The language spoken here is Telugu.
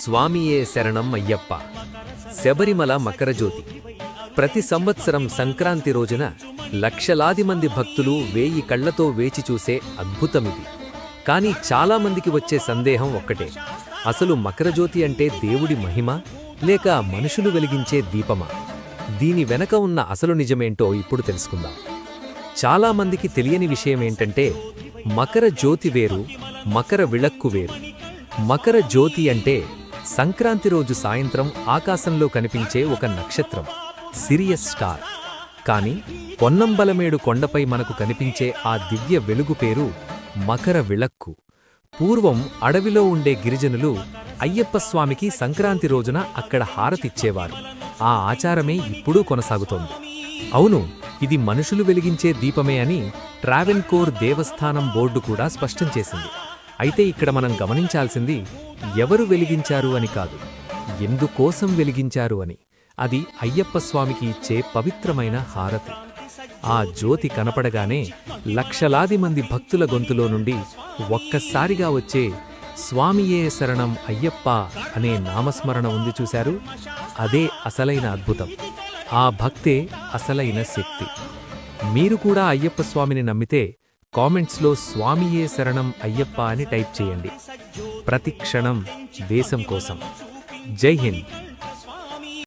స్వామియే శరణం అయ్యప్ప. శబరిమల మకరజ్యోతి. ప్రతి సంవత్సరం సంక్రాంతి రోజున లక్షలాది మంది భక్తులు వేయి కళ్ళతో వేచి చూసే అద్భుతమిది. కానీ చాలామందికి వచ్చే సందేహం ఒక్కటే. అసలు మకరజ్యోతి అంటే దేవుడి మహిమ లేక మనుషులు వెలిగించే దీపమా? దీని వెనక ఉన్న అసలు నిజమేంటో ఇప్పుడు తెలుసుకుందాం. చాలామందికి తెలియని విషయమేంటంటే మకర జ్యోతి వేరు మకర విళక్కు వేరు. మకర జ్యోతి అంటే సంక్రాంతి రోజు సాయంత్రం ఆకాశంలో కనిపించే ఒక నక్షత్రం సిరియస్ స్టార్ కాని పొన్నంబలమేడు కొండపై మనకు కనిపించే ఆ దివ్య వెలుగు పేరు మకర విళక్కు. పూర్వం అడవిలో ఉండే గిరిజనులు అయ్యప్ప స్వామికి సంక్రాంతి రోజున అక్కడ హారతిచ్చేవారు ఆ ఆచారమే ఇప్పుడూ కొనసాగుతోంది. అవును ఇది మనుషులు వెలిగించే దీపమే అని ట్రావెన్కోర్ దేవస్థానం బోర్డు కూడా స్పష్టం చేసింది. అయితే ఇక్కడ మనం గమనించాల్సింది ఎవరు వెలిగించారు అని కాదు ఎందుకోసం వెలిగించారు అని. అది అయ్యప్ప స్వామికి ఇచ్చే పవిత్రమైన హారతి. ఆ జ్యోతి కనపడగానే లక్షలాది మంది భక్తుల గొంతులో నుండి ఒక్కసారిగా వచ్చే స్వామియే శరణం అయ్యప్ప అనే నామస్మరణ ఉంది చూశారు? అదే అసలైన అద్భుతం. ఆ భక్తే అసలైన శక్తి. మీరు కూడా అయ్యప్ప స్వామిని నమ్మితే కామెంట్స్లో స్వామియే శరణం అయ్యప్ప అని టైప్ చేయండి. ప్రతి క్షణం దేశం కోసం. జై హింద్.